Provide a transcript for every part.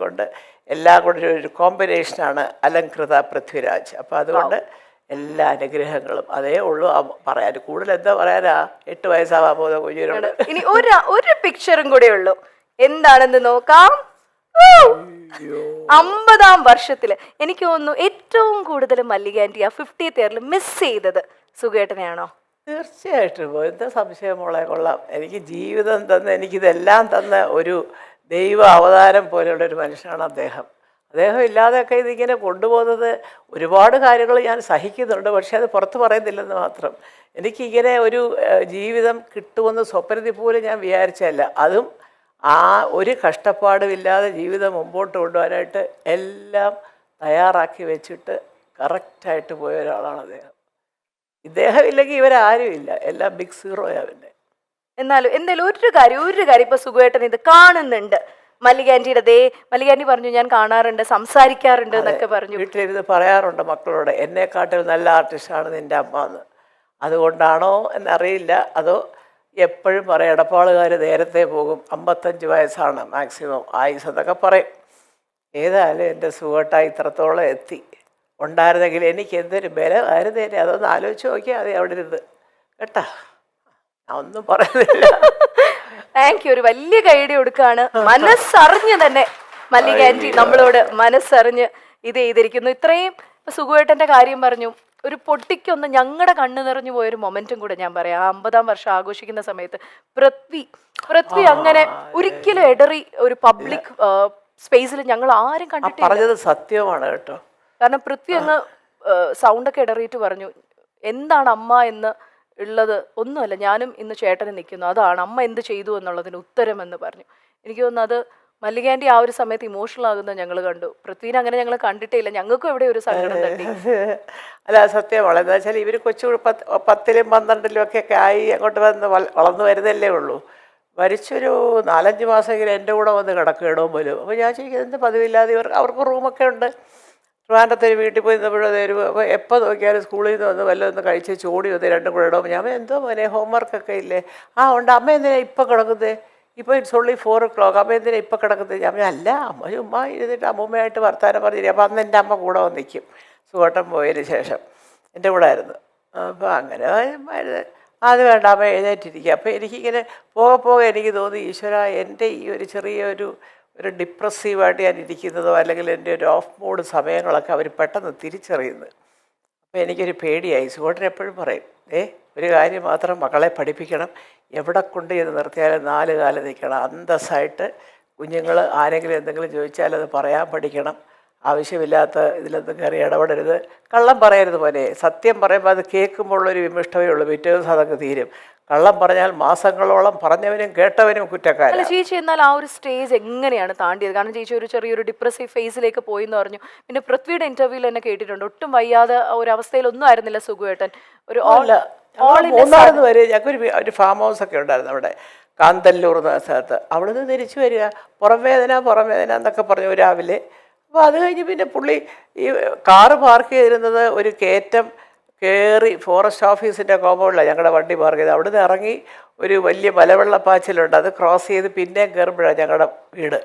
കൊണ്ട് എല്ലാം കൂടെ ഒരു കോമ്പിനേഷനാണ് അലങ്കൃത പൃഥ്വിരാജ്. അപ്പോൾ അതുകൊണ്ട് എല്ലാ അനുഗ്രഹങ്ങളും അതേ ഉള്ളൂ. ആ പറയാൻ കൂടുതൽ എന്താ പറയാനാ? എട്ട് വയസ്സാവാൻ പോകുന്ന കുഞ്ഞിനോട്. ഇനി ഒരു ഒരു പിക്ചറും കൂടെ ഉള്ളൂ. എന്താണെന്ന് നോക്കാം! അമ്പതാം വർഷത്തിൽ എനിക്ക് തോന്നുന്നു ഏറ്റവും കൂടുതൽ മല്ലിക ആന്റി ആ ഫിഫ്റ്റിയത്ത് ഇയറിൽ മിസ് ചെയ്തത് സുഖേട്ടനെയാണോ? തീർച്ചയായിട്ടും. എന്താ സംശയം മോളെ? കൊള്ളാം. എനിക്ക് ജീവിതം തന്ന എനിക്കിതെല്ലാം തന്ന ഒരു ദൈവ അവതാരം പോലെയുള്ള ഒരു മനുഷ്യനാണ് അദ്ദേഹം. അദ്ദേഹം ഇല്ലാതെയൊക്കെ ഇതിങ്ങനെ കൊണ്ടുപോകുന്നത് ഒരുപാട് കാര്യങ്ങൾ ഞാൻ സഹിക്കുന്നുണ്ട് പക്ഷേ അത് പുറത്ത് പറയുന്നില്ലെന്ന് മാത്രം. എനിക്കിങ്ങനെ ഒരു ജീവിതം കിട്ടുമെന്ന് സ്വപ്നത്തിൽ പോലും ഞാൻ വിചാരിച്ചല്ല അതും ആ ഒരു കഷ്ടപ്പാടുമില്ലാതെ ജീവിതം മുമ്പോട്ട് കൊണ്ടുപോകാനായിട്ട് എല്ലാം തയ്യാറാക്കി വെച്ചിട്ട് കറക്റ്റായിട്ട് പോയ ഒരാളാണ് അദ്ദേഹം. ഇദ്ദേഹം ഇല്ലെങ്കിൽ ഇവരാരും ഇല്ല എല്ലാം ബിഗ് സീറോയാണ് പിന്നെ. എന്നാലും എന്തായാലും ഒരു കാര്യം ഒരു കാര്യം ഇപ്പൊ സുഖേട്ടൻ ഇത് കാണുന്നുണ്ട്. മല്ലിക ആന്റിയുടെ ദേ മല്ലിക ആന്റി പറഞ്ഞു ഞാൻ കാണാറുണ്ട് സംസാരിക്കാറുണ്ട് എന്നൊക്കെ പറഞ്ഞു. വീട്ടിലിരുന്ന് പറയാറുണ്ട് മക്കളോട് എന്നെക്കാട്ടിൽ നല്ല ആർട്ടിസ്റ്റാണ് നിന്റെ അമ്മ എന്ന് അതുകൊണ്ടാണോ എന്നറിയില്ല. അതോ എപ്പോഴും പറയും ഇടപ്പാളുകാർ നേരത്തെ പോകും അമ്പത്തഞ്ച് വയസ്സാണ് മാക്സിമം ആയുസ് എന്നൊക്കെ പറയും. ഏതായാലും എന്റെ സുഖട്ടായി ഇത്രത്തോളം എത്തി. ഉണ്ടായിരുന്നെങ്കിൽ എനിക്ക് എന്തൊരു ബലമായിരുന്നേനെ? അതൊന്ന് ആലോചിച്ച് നോക്കിയാൽ മതി അവിടെ ഇരുന്ന് കേട്ടാ? ഒന്നും പറയുന്നില്ല താങ്ക് യു ഒരു വലിയ കൈയടി കൊടുക്കാണ്. മനസ്സറിഞ്ഞ് തന്നെ മല്ലിക ആന്റി നമ്മളോട് മനസ്സറിഞ്ഞ് ഇത് ചെയ്തിരിക്കുന്നു. ഇത്രയും സുഖമായിട്ടെന്റെ സുഖുവേട്ടന്റെ കാര്യം പറഞ്ഞു. ഒരു പൊട്ടിക്കൊന്ന് ഞങ്ങളുടെ കണ്ണു നിറഞ്ഞു പോയൊരു മൊമെന്റും കൂടെ ഞാൻ പറയാം. ആ അമ്പതാം വർഷം ആഘോഷിക്കുന്ന സമയത്ത് പൃഥ്വി പൃഥ്വി അങ്ങനെ ഒരിക്കലും എടറി ഒരു പബ്ലിക് സ്പേസിൽ ഞങ്ങൾ ആരും കണ്ടിട്ടില്ല. സത്യമാണ് കേട്ടോ. കാരണം പൃഥ്വി അങ്ങ് സൗണ്ടൊക്കെ ഇടറിയിട്ട് പറഞ്ഞു. എന്താണ് അമ്മ എന്ന് ഉള്ളത് ഒന്നുമല്ല. ഞാനും ഇന്ന് ചേട്ടന് നിൽക്കുന്നു. അതാണ് അമ്മ എന്ത് ചെയ്തു എന്നുള്ളതിന് ഉത്തരം എന്ന് പറഞ്ഞു. എനിക്ക് തോന്നുന്നു അത് മല്ലികാന്റെ ആ ഒരു സമയത്ത് ഇമോഷണൽ ആകുന്ന ഞങ്ങൾ കണ്ടു. പൃഥ്വിനെ അങ്ങനെ ഞങ്ങൾ കണ്ടിട്ടില്ല. ഞങ്ങൾക്കും ഇവിടെ ഒരു സങ്കടം തട്ടി. അല്ല സത്യമാണ് എന്താ വെച്ചാൽ ഇവർ കൊച്ചു പത്ത് പത്തിലും പന്ത്രണ്ടിലും ഒക്കെ ആയി അങ്ങോട്ട് വന്ന് വളർന്നു വരുന്നല്ലേ ഉള്ളൂ. മരിച്ചൊരു നാലഞ്ച് മാസമെങ്കിലും എന്റെ കൂടെ വന്ന് കിടക്കുകയാണോ പോലും അപ്പോൾ ഞാൻ ചോദിക്കുന്നത് എന്ത് പതിവില്ലാതെ ഇവർ അവർക്ക് റൂമൊക്കെ ഉണ്ട്. ട്രിവാൻഡ്രത്ത് ഒരു വീട്ടിൽ പോയി അപ്പോൾ എപ്പോൾ നോക്കിയാലും സ്കൂളിൽ നിന്ന് വന്ന് വല്ലതും ഒന്ന് കഴിച്ച് ചോടി വന്ന് രണ്ടും കൂടെ ഇടുമ്പോൾ ഞാൻ എന്തോ മോനെ ഹോംവർക്കൊക്കെ ഇല്ലേ? ആ ഉണ്ട്. അമ്മ എന്തിനാ ഇപ്പം കിടക്കുന്നത് ഇപ്പോൾ it's only four o'clock അമ്മ എന്തിനാ ഇപ്പം കിടക്കുന്നത് ഞാൻ അല്ല അമ്മ ചുമ്മാ ഇരുന്നിട്ട് അമ്മൂമ്മയായിട്ട് വർത്താനം പറഞ്ഞിരിക്കും. അപ്പോൾ അന്ന് എന്റെ അമ്മ കൂടെ വന്നിരിക്കും സുഖോട്ടം പോയതിന് ശേഷം എന്റെ കൂടെ ആയിരുന്നു. അപ്പോൾ അങ്ങനെ. അത് വേണ്ട അമ്മ എഴുന്നേറ്റിരിക്കുക. അപ്പോൾ എനിക്കിങ്ങനെ പോകെ പോകെ എനിക്ക് തോന്നി ഈശ്വര എന്റെ ഈ ഒരു ചെറിയൊരു ഒരു ഡിപ്രസീവായിട്ട് ഞാൻ ഇരിക്കുന്നതോ അല്ലെങ്കിൽ എന്റെ ഒരു ഓഫ് മോഡ് സമയങ്ങളൊക്കെ അവർ പെട്ടെന്ന് തിരിച്ചറിയുന്നത്. അപ്പോൾ എനിക്കൊരു പേടിയായി. സുഹോട്ടൻ എപ്പോഴും പറയും ഏ ഒരു കാര്യം മാത്രം മക്കളെ പഠിപ്പിക്കണം. എവിടെ കൊണ്ട് ചെന്ന് നിർത്തിയാലും നാല് കാലം നിൽക്കണം. അന്തസ്സായിട്ട് കുഞ്ഞുങ്ങൾ ആരെങ്കിലും എന്തെങ്കിലും ചോദിച്ചാൽ അത് പറയാൻ പഠിക്കണം. ആവശ്യമില്ലാത്ത ഇതിലൊന്നും കയറി ഇടപെടരുത്. കള്ളം പറയരുത് പോലെ സത്യം പറയുമ്പോൾ അത് കേൾക്കുമ്പോൾ ഉള്ളൊരു വിമിഷ്ടമേ ഉള്ളൂ. പിറ്റേ ദിവസം അതൊക്കെ തീരും. കള്ളം പറഞ്ഞാൽ മാസങ്ങളോളം പറഞ്ഞവനും കേട്ടവനും കുറ്റക്കാരൻ അല്ല ചേച്ചി എന്നാൽ ആ ഒരു സ്റ്റേജ് എങ്ങനെയാണ് താണ്ടിയത്? കാരണം ചേച്ചി ഒരു ചെറിയൊരു ഡിപ്രസീവ് ഫേസിലേക്ക് പോയി എന്ന് പറഞ്ഞു. പിന്നെ പൃഥ്വിയുടെ ഇന്റർവ്യൂവിൽ തന്നെ കേട്ടിട്ടുണ്ട്. ഒട്ടും വയ്യാതെ ഒരു അവസ്ഥയിലൊന്നും ആയിരുന്നില്ല സുഖുവേട്ടൻ. ഒരു മൂന്നാറിന്ന് വരെ ഞങ്ങൾക്കൊരു ഒരു ഒരു ഫാം ഹൗസ് ഒക്കെ ഉണ്ടായിരുന്നു അവിടെ. കാന്തല്ലൂർ എന്ന സ്ഥലത്ത്. അവിടുന്ന് തിരിച്ചു വരിക. പുറം വേദന പുറം വേദന എന്നൊക്കെ പറഞ്ഞു രാവിലെ. അപ്പോൾ അത് കഴിഞ്ഞ് പിന്നെ പുള്ളി ഈ കാറ് പാർക്ക് ചെയ്തിരുന്നത് ഒരു കയറ്റം കയറി ഫോറസ്റ്റ് ഓഫീസിന്റെ കോമ്പൗണ്ടിലാണ് ഞങ്ങളുടെ വണ്ടി പാർക്ക് ചെയ്ത് അവിടുന്ന് ഇറങ്ങി ഒരു വലിയ മലവെള്ളപ്പാച്ചിലുണ്ട്. അത് ക്രോസ് ചെയ്ത് പിന്നെയും കയറുമ്പോഴാണ് ഞങ്ങളുടെ വീട്.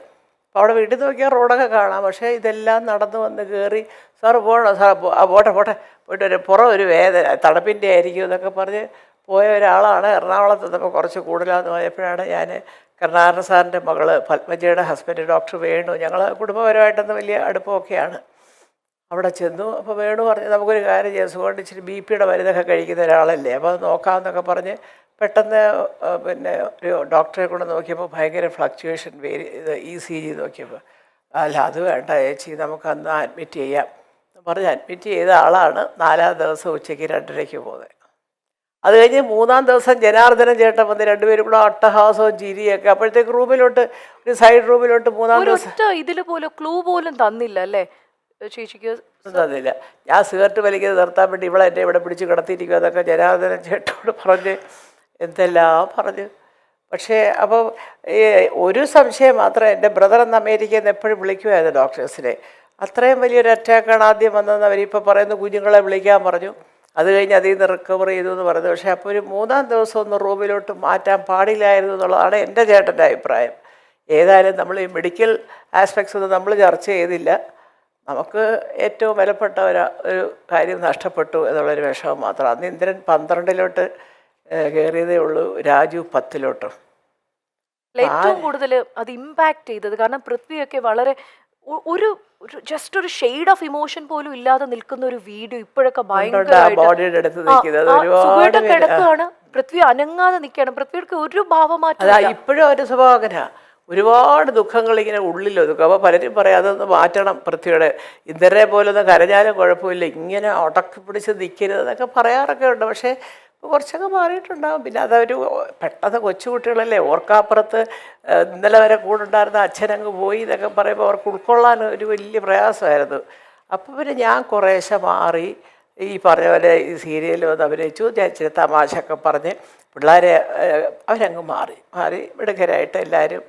അപ്പോൾ അവിടെ വീട്ടിൽ നോക്കിയാൽ റോഡൊക്കെ കാണാം. പക്ഷേ ഇതെല്ലാം നടന്ന് വന്ന് കയറി സാർ പോകണം സാർ ആ പോട്ടെ പോട്ടെ. പോയിട്ട് ഒരു പുറം ഒരു വേദന തണുപ്പിന്റെ ആയിരിക്കും എന്നൊക്കെ പറഞ്ഞ് പോയ ഒരാളാണ് എറണാകുളത്ത് നിന്നപ്പോൾ കുറച്ച് കൂടുതലാന്ന് പോയപ്പോഴാണ് ഞാൻ കരുണാകരൻ സാറിന്റെ മകൾ പത്മജയുടെ ഹസ്ബൻഡ് ഡോക്ടർ വേണു. ഞങ്ങൾ കുടുംബപരമായിട്ടൊന്ന് വലിയ അടുപ്പമൊക്കെയാണ്. അവിടെ ചെന്നു. അപ്പോൾ വേണു പറഞ്ഞു നമുക്കൊരു കാര്യം ചെയ്യാം. സുഖമുണ്ട് ഇച്ചിരി ബി പിയുടെ മരുന്നൊക്കെ കഴിക്കുന്ന ഒരാളല്ലേ. അപ്പോൾ അത് നോക്കാമെന്നൊക്കെ പറഞ്ഞ് പെട്ടെന്ന് പിന്നെ ഒരു ഡോക്ടറെ കൊണ്ട് നോക്കിയപ്പോൾ ഭയങ്കര ഫ്ലക്ച്വേഷൻ വേരി ഇത് ഇ സി ജി നോക്കിയപ്പോൾ അല്ല അത് വേണ്ട ചേച്ചി നമുക്കന്ന് അഡ്മിറ്റ് ചെയ്യാം. പറഞ്ഞ് അഡ്മിറ്റ് ചെയ്ത ആളാണ് നാലാം ദിവസം ഉച്ചയ്ക്ക് രണ്ടരയ്ക്ക് പോകുന്നത് അത് കഴിഞ്ഞ് മൂന്നാം ദിവസം ജനാർദ്ദനം ചേട്ടൻ വന്ന് രണ്ടുപേരും കൂടെ അട്ടഹാസവും ചിരിയൊക്കെ അപ്പോഴത്തേക്ക് റൂമിലോട്ട് ഒരു സൈഡ് റൂമിലോട്ട് മൂന്നാം ദിവസം ഇതിൽ പോലും ക്ലൂ പോലും തന്നില്ല അല്ലേ? ചേച്ചിക്ക് തന്നില്ല. ഞാൻ സിഗരറ്റ് വലിക്കുന്നത് നിർത്താൻ വേണ്ടി ഇവിടെ എന്നെ ഇവിടെ പിടിച്ച് കിടത്തിയിരിക്കുക എന്നൊക്കെ ജനാർദ്ദനൻ ചേട്ടനോട് പറഞ്ഞ് എന്തെല്ലാം പറഞ്ഞ്. പക്ഷേ അപ്പോൾ ഈ ഒരു സംശയം മാത്രം എന്റെ ബ്രദർ എന്ന അമേരിക്കയിൽ നിന്ന് എപ്പോഴും വിളിക്കുമായിരുന്നു ഡോക്ടേഴ്സിനെ. അത്രയും വലിയൊരു അറ്റാക്കാണ് ആദ്യം വന്നതെന്ന് അവരിപ്പോൾ പറയുന്നു. കുഞ്ഞുങ്ങളെ വിളിക്കാൻ പറഞ്ഞു. അത് കഴിഞ്ഞ് അതിൽ നിന്ന് റിക്കവർ ചെയ്തു എന്ന് പറഞ്ഞു പക്ഷേ അപ്പോൾ ഒരു മൂന്നാം ദിവസം ഒന്ന് റൂമിലോട്ട് മാറ്റാൻ പാടില്ലായിരുന്നു എന്നുള്ളതാണ് എന്റെ ചേട്ടന്റെ അഭിപ്രായം. ഏതായാലും നമ്മൾ ഈ മെഡിക്കൽ ആസ്പെക്ട്സ് ഒന്നും നമ്മൾ ചർച്ച ചെയ്തില്ല. നമുക്ക് ഏറ്റവും വിലപ്പെട്ട ഒരു ഒരു കാര്യം നഷ്ടപ്പെട്ടു എന്നുള്ളൊരു വിഷമം മാത്രം. അന്ന് ഇന്ദ്രൻ പന്ത്രണ്ടിലോട്ട് കയറിയതേ ഉള്ളൂ രാജു പത്തിലോട്ടും. ഏറ്റവും കൂടുതൽ അത് ഇമ്പാക്ട് ചെയ്തത് കാരണം പൃഥ്വിയൊക്കെ വളരെ ഒരു ജസ്റ്റ് ഒരു ഷെയ്ഡ് ഓഫ് ഇമോഷൻ പോലും ഇല്ലാതെ നിൽക്കുന്ന ഒരു വീഡിയോ ഇപ്പോഴൊക്കെ ഭയങ്കര ഭയങ്കരമായിട്ട്. കിടക്കുകയാണ് പൃഥ്വി അനങ്ങാതെ നിൽക്കുകയാണ്. പൃഥ്വിയുടെ ഒരു ഭാവമാറ്റം ഇപ്പോഴും ഒരു സ്വഭാവം അങ്ങനെയാ. ഒരുപാട് ദുഃഖങ്ങൾ ഇങ്ങനെ ഉള്ളിലൊതുക്കും അപ്പോൾ പലരും പറയും അതൊന്ന് മാറ്റണം പൃഥ്വിയുടെ. ഇന്ദ്രനെ പോലെ ഒന്ന് കരഞ്ഞാലും കുഴപ്പമില്ല. ഇങ്ങനെ ഉടക്കി പിടിച്ച് നിൽക്കരുത് എന്നൊക്കെ പറയാറൊക്കെ ഉണ്ട്. പക്ഷേ കുറച്ചൊക്കെ മാറിയിട്ടുണ്ടാകും പിന്നെ അതൊരു പെട്ടെന്ന് കൊച്ചുകുട്ടികളല്ലേ ഓർക്കാപ്പുറത്ത് ഇന്നലെ വരെ കൂടെ ഉണ്ടായിരുന്ന അച്ഛനങ്ങ് പോയി എന്നൊക്കെ പറയുമ്പോൾ അവർക്ക് ഉൾക്കൊള്ളാൻ ഒരു വലിയ പ്രയാസമായിരുന്നു. അപ്പോൾ പിന്നെ ഞാൻ കുറേശ്ശെ മാറി ഈ പറഞ്ഞ പോലെ ഈ സീരിയലിൽ വന്ന് അഭിനയിച്ചു. ഞാൻ തമാശ ഒക്കെ പറഞ്ഞ് പിള്ളേരെ അവരങ്ങ് മാറി. മാറി മിടുക്കരായിട്ട് എല്ലാവരും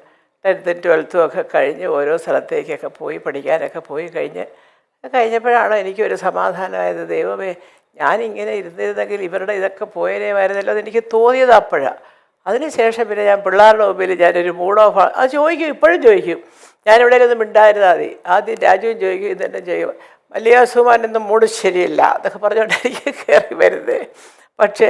ടെൻത്തും ട്വൽത്തും ഒക്കെ കഴിഞ്ഞ് ഓരോ സ്ഥലത്തേക്കൊക്കെ പോയി പഠിക്കാനൊക്കെ പോയി കഴിഞ്ഞ് കഴിഞ്ഞപ്പോഴാണ് എനിക്കൊരു സമാധാനമായത്. ദൈവമേ ഞാനിങ്ങനെ ഇരുന്നിരുന്നെങ്കിൽ ഇവരുടെ ഇതൊക്കെ പോയനേമായിരുന്നല്ലോ എനിക്ക് തോന്നിയത് അപ്പോഴാണ് അതിനുശേഷം പിന്നെ ഞാൻ പിള്ളേരുടെ മുമ്പിൽ ഞാനൊരു മൂഡ് ഓഫ് അത് ചോദിക്കും ഇപ്പോഴും ചോദിക്കും. ഞാനിവിടെയൊന്നും മിണ്ടായിരുന്നാൽ മതി. ആദ്യം രാജുവും ചോദിക്കും ഇതെന്നെ ചെയ്യും. വലിയ സുമാനൊന്നും മൂഡ് ശരിയല്ല അതൊക്കെ പറഞ്ഞുകൊണ്ടായിരിക്കും കയറി വരുന്നത്. പക്ഷേ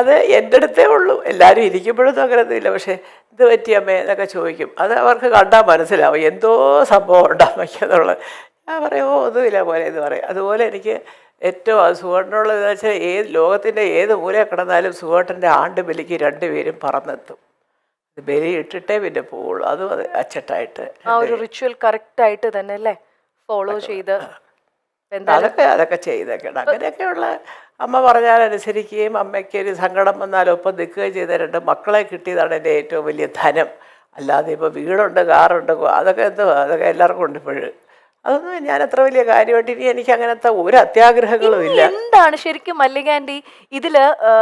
അത് എന്റെ അടുത്തേ ഉള്ളൂ എല്ലാവരും ഇരിക്കുമ്പോഴൊന്നും അങ്ങനെയൊന്നുമില്ല പക്ഷേ ഇത് പറ്റിയമ്മേ എന്നൊക്കെ ചോദിക്കും. അത് അവർക്ക് കണ്ടാൽ മനസ്സിലാവും. എന്തോ സംഭവം ഉണ്ടാകുന്നുള്ളത് ഞാൻ പറയും ഓ ഒന്നുമില്ല പോലെ എന്ന് പറയും. അതുപോലെ എനിക്ക് ഏറ്റവും സുഖേട്ടനുള്ളതെന്ന് വെച്ചാൽ ഏത് ലോകത്തിന്റെ ഏത് മൂലയിൽ കിടന്നാലും സുഖേട്ടന്റെ ആണ്ട് ബലിക്ക് രണ്ടുപേരും പറന്നെത്തും. ബലി ഇട്ടിട്ടേ പിന്നെ പോവുള്ളൂ. അതും അത് അച്ചട്ടായിട്ട് ആ ഒരു റിച്വൽ കറക്റ്റായിട്ട് തന്നെ അല്ലേ? ഫോളോ ചെയ്ത്. അതൊക്കെ അതൊക്കെ ചെയ്തേക്കണം. അങ്ങനെയൊക്കെയുള്ള അമ്മ പറഞ്ഞാൽ അനുസരിക്കുകയും അമ്മയ്ക്ക് ഒരു സങ്കടം വന്നാൽ ഒപ്പം നിൽക്കുകയും ചെയ്ത രണ്ട് മക്കളെ കിട്ടിയതാണ് എന്റെ ഏറ്റവും വലിയ ധനം. അല്ലാതെ ഇപ്പോൾ വീടുണ്ട് കാറുണ്ട് അതൊക്കെ എന്തോ അതൊക്കെ എല്ലാവർക്കും ഉണ്ട് ഇപ്പോഴും. അതൊന്നും ഞാൻ അത്ര വലിയ കാര്യമായിട്ട് ഇനി എനിക്ക് അങ്ങനത്തെ ഒരു അത്യാഗ്രഹങ്ങളും ഇല്ല. എന്താണ്? ശരിക്കും മല്ലികാന്റി ഇതിൽ ആ,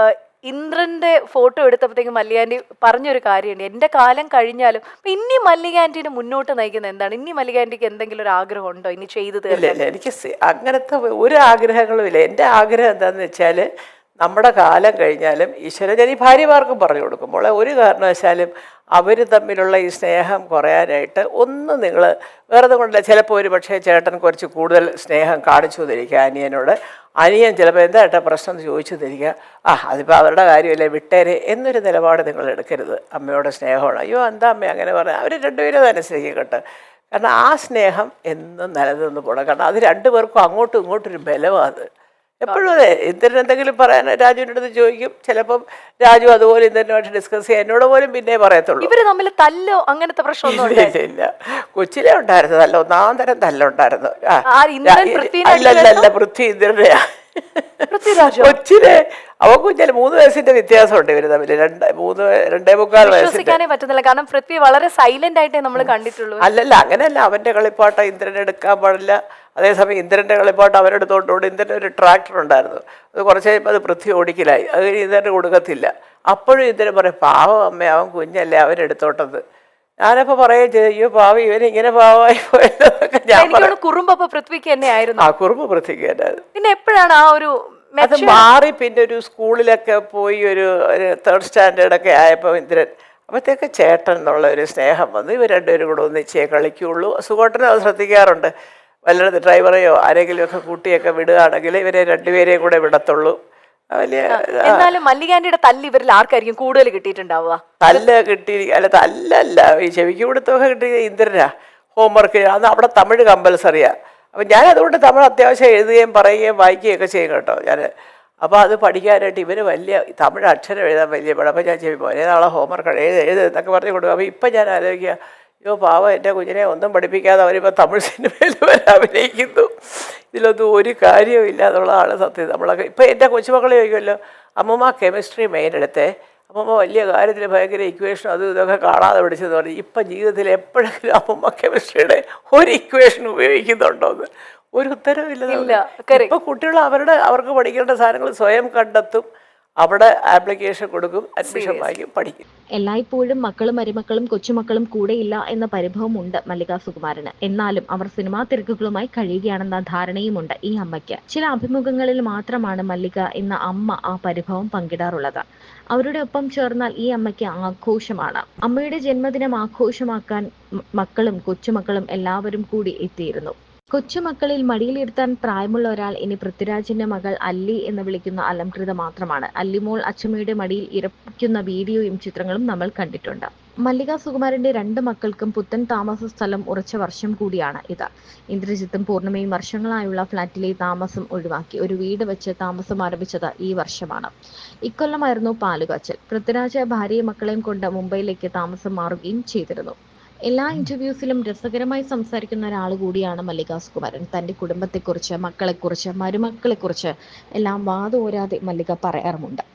ഇന്ദ്രന്റെ ഫോട്ടോ എടുത്തപ്പോഴത്തേക്കും മല്ലികാന്റി പറഞ്ഞൊരു കാര്യമുണ്ട്. എന്റെ കാലം കഴിഞ്ഞാലും ഇനി മല്ലികാന്റിനെ മുന്നോട്ട് നയിക്കുന്ന എന്താണ്? ഇനി മല്ലികാന്റിക്ക് എന്തെങ്കിലും ഒരു ആഗ്രഹം ഉണ്ടോ ഇനി ചെയ്തു തീർന്നില്ല എനിക്ക് അങ്ങനത്തെ ഒരു ആഗ്രഹങ്ങളും ഇല്ല. എന്റെ ആഗ്രഹം എന്താണെന്ന് വെച്ചാൽ നമ്മുടെ കാലം കഴിഞ്ഞാലും ഈശ്വരൻ ഞാൻ ഈ ഭാര്യമാർക്കും പറഞ്ഞു കൊടുക്കുമ്പോൾ ഒരു കാരണവശാലും അവർ തമ്മിലുള്ള ഈ സ്നേഹം കുറയാനായിട്ട് ഒന്നും നിങ്ങൾ വേറെ കൊണ്ടില്ല. ചിലപ്പോൾ ഒരു പക്ഷേ ചേട്ടൻ കുറച്ച് കൂടുതൽ സ്നേഹം കാണിച്ചു തന്നിരിക്കുക അനിയനോട്. അനിയൻ ചിലപ്പോൾ എന്താ ഏട്ടാ പ്രശ്നം ചോദിച്ചു തരിക. ആ അതിപ്പോൾ അവരുടെ കാര്യമല്ലേ വിട്ടേരെ എന്നൊരു നിലപാട് നിങ്ങൾ എടുക്കരുത്. അമ്മയോട് സ്നേഹമാണ്. അയ്യോ എന്താ അമ്മ അങ്ങനെ പറഞ്ഞാൽ അവർ രണ്ടുപേരും അതനുസരിക്കും കേട്ടോ കാരണം ആ സ്നേഹം എന്നും നിലനിന്ന് പോകണം കാരണം അത് രണ്ടുപേർക്കും അങ്ങോട്ടും ഇങ്ങോട്ടും ഒരു ബലമാണ് എപ്പോഴും അതെ. ഇന്ദ്രൻ എന്തെങ്കിലും പറയാൻ രാജുവിന്റെ അടുത്ത് ചോദിക്കും. ചിലപ്പം രാജു അതുപോലെ ഇന്ദ്രനുമായിട്ട് ഡിസ്കസ് ചെയ്യാം. എന്നോട് പോലും പിന്നെ പറയത്തുള്ളൂ. ഇവർ തമ്മിൽ തല്ലോ അങ്ങനത്തെ പ്രശ്നമൊന്നും ഇല്ല കൊച്ചിലെ ഉണ്ടായിരുന്നു. തല്ല ഒന്നാം തരം തല്ലുണ്ടായിരുന്നു. ആ, ആ, ഇന്ദ്രൻ രാ- പൃഥ്വിനെ അല്ല അല്ല അല്ല പൃഥ്വി ഇന്ദ്രനെയാ. കൊച്ചിലെ അവൻ കുഞ്ഞാൽ മൂന്ന് വയസ്സിന്റെ വ്യത്യാസമുണ്ട് ഇവർ തമ്മിൽ രണ്ട് മൂന്ന് രണ്ടേ മുക്കാൽ വിശ്വസിക്കാനേ പറ്റുന്നില്ല. കാരണം പൃഥ്വി വളരെ സൈലന്റ് ആയിട്ടേ നമ്മൾ കണ്ടിട്ടുള്ളൂ. അല്ലല്ല അങ്ങനെയല്ല. അവന്റെ കളിപ്പാട്ട ഇന്ദ്രൻ എടുക്കാൻ പാടില്ല. അതേസമയം ഇന്ദ്രന്റെ കളിപ്പാട്ട് അവരെടുത്തോണ്ട് ഇന്ദ്രൻ ഒരു ട്രാക്ടർ ഉണ്ടായിരുന്നു. അത് കുറച്ച് കഴിയുമ്പോൾ അത് പൃഥ്വി ഓടിക്കലായി. അത് ഇന്ദ്രന് കൊടുക്കത്തില്ല. അപ്പോഴും ഇന്ദ്രൻ പറയും പാവം അമ്മ അവൻ കുഞ്ഞല്ലേ അവരെടുത്തോട്ടത് ഞാനപ്പോൾ പറയുകയും ചെയ്തു അയ്യോ പാവ ഇവൻ ഇങ്ങനെ പാവമായി പോയത് എന്നൊക്കെ ഞാൻ തോന്നുന്നു പൃഥ്വിക്ക് തന്നെ ആയിരുന്നു ആ കുറുമ്പ് പൃഥ്വിക്ക് തന്നെ പിന്നെ എപ്പോഴാണ് ആ ഒരു അത് മാറി പിന്നെ ഒരു സ്കൂളിലൊക്കെ പോയി ഒരു ഒരു തേർഡ് സ്റ്റാൻഡേർഡൊക്കെ ആയപ്പോൾ ഇന്ദ്രൻ അപ്പോഴത്തേക്ക് ചേട്ടൻ എന്നുള്ള ഒരു സ്നേഹം വന്നു. ഇവർ രണ്ടുപേരും കൂടെ ഒന്നിച്ചേ കളിക്കുള്ളൂ. സുഖോട്ടനെ അത് ശ്രദ്ധിക്കാറുണ്ട്. വല്ലയിടത്ത് ഡ്രൈവറെയോ ആരെങ്കിലും ഒക്കെ കൂട്ടിയൊക്കെ വിടുകയാണെങ്കിൽ ഇവരെ രണ്ടുപേരെയും കൂടെ വിടത്തുള്ളൂ. വലിയ എന്നാലും മല്ലികാന്റിയുടെ തല്ല് ഇവരിൽ ആർക്കായിരിക്കും കൂടുതൽ കിട്ടിയിട്ടുണ്ടാവുക? തല്ല് കിട്ടി അല്ല തല്ലല്ല. ഈ ചെവിക്ക് കൊടുത്തൊക്കെ കിട്ടി ഇന്ദ്രനാ. ഹോംവർക്ക് അന്ന് അവിടെ തമിഴ് കമ്പൽസറിയാ അപ്പം ഞാൻ അതുകൊണ്ട് തമിഴ് അത്യാവശ്യം എഴുതുകയും പറയുകയും വായിക്കുകയും ഒക്കെ ചെയ്യും കേട്ടോ ഞാൻ അപ്പോൾ അത് പഠിക്കാനായിട്ട് ഇവന് വലിയ തമിഴ് അക്ഷരം എഴുതാൻ വലിയ പാടാ. അപ്പോൾ ഞാൻ ചെവി പോലെ നാളെ ഹോംവർക്ക് എഴുതി എഴുത് എന്നൊക്കെ പറഞ്ഞു കൊടുക്കും. അപ്പോൾ ഇപ്പം ഞാൻ ആലോചിക്കുക അയ്യോ പാവം എന്റെ കുഞ്ഞിനെ ഒന്നും പഠിപ്പിക്കാതെ അവരിപ്പോൾ തമിഴ് സിനിമയിൽ വരെ അഭിനയിക്കുന്നു. ഇതിലൊന്നും ഒരു കാര്യവും ഇല്ല എന്നുള്ളതാണ് സത്യം. നമ്മളൊക്കെ ഇപ്പം എന്റെ കൊച്ചുമക്കളെ ചോദിക്കുമല്ലോ അമ്മമ്മ കെമിസ്ട്രി മെയിൻ എടുത്തേ? അമ്മമ്മ വലിയ കാര്യത്തിൽ ഭയങ്കര ഇക്വേഷൻ അതും ഇതൊക്കെ കാണാതെ പഠിച്ചെന്ന് പറഞ്ഞു. ഇപ്പം ജീവിതത്തിൽ എപ്പോഴെങ്കിലും അമ്മമ്മ കെമിസ്ട്രിയുടെ ഒരു ഇക്വേഷൻ ഉപയോഗിക്കുന്നുണ്ടോ എന്ന് ഒരു ഉത്തരവില്ല ഇപ്പം. കുട്ടികൾ അവരുടെ അവർക്ക് പഠിക്കേണ്ട സാധനങ്ങൾ സ്വയം കണ്ടെത്തും. അവിടെ ആപ്ലിക്കേഷൻ കൊടുക്കും അഡ്മിഷൻ വാങ്ങിക്കും പഠിക്കും. എല്ലായ്പ്പോഴും മക്കളും മരുമക്കളും കൊച്ചുമക്കളും കൂടെയില്ല എന്ന പരിഭവമുണ്ട് മല്ലിക സുകുമാരന്. എന്നാലും അവർ സിനിമാ തിരക്കുകളുമായി കഴിയുകയാണെന്ന ധാരണയുമുണ്ട് ഈ അമ്മയ്ക്ക്. ചില അഭിമുഖങ്ങളിൽ മാത്രമാണ് മല്ലിക എന്ന അമ്മ ആ പരിഭവം പങ്കിടാറുള്ളത്. അവരുടെ ഒപ്പം ചേർന്നാൽ ഈ അമ്മയ്ക്ക് ആഘോഷമാണ്. അമ്മയുടെ ജന്മദിനം ആഘോഷമാക്കാൻ മക്കളും കൊച്ചുമക്കളും എല്ലാവരും കൂടി എത്തിയിരുന്നു. കൊച്ചുമക്കളിൽ മടിയിലിരുത്താൻ പ്രായമുള്ള ഒരാൾ ഇനി പൃഥ്വിരാജിന്റെ മകൾ അല്ലി എന്ന് വിളിക്കുന്ന അലംകൃത മാത്രമാണ്. അല്ലിമോൾ അച്ഛമ്മയുടെ മടിയിൽ ഇറക്കുന്ന വീഡിയോയും ചിത്രങ്ങളും നമ്മൾ കണ്ടിട്ടുണ്ട്. മല്ലിക സുകുമാരന്റെ രണ്ട് മക്കൾക്കും പുത്തൻ താമസ സ്ഥലം ഉറച്ച വർഷം കൂടിയാണ് ഇത്. ഇന്ദ്രജിത്തും പൂർണിമയും വർഷങ്ങളായുള്ള ഫ്ളാറ്റിലെ താമസം ഒഴിവാക്കി. ഒരു വീട് വെച്ച് താമസം ആരംഭിച്ചത് ഈ വർഷമാണ്. ഇക്കൊല്ലമായിരുന്നു പാലുകാച്ചൽ. പൃഥ്വിരാജ് ഭാര്യയും മക്കളെയും കൊണ്ട് മുംബൈയിലേക്ക് താമസം മാറുകയും ചെയ്തിരുന്നു. എല്ലാ ഇന്റർവ്യൂസിലും രസകരമായി സംസാരിക്കുന്ന ഒരാൾ കൂടിയാണ് മല്ലിക സുകുമാരൻ തന്റെ കുടുംബത്തെക്കുറിച്ച് മക്കളെക്കുറിച്ച് മരുമക്കളെക്കുറിച്ച് എല്ലാം വാതോരാതെ മല്ലിക പറയാറുമുണ്ട്.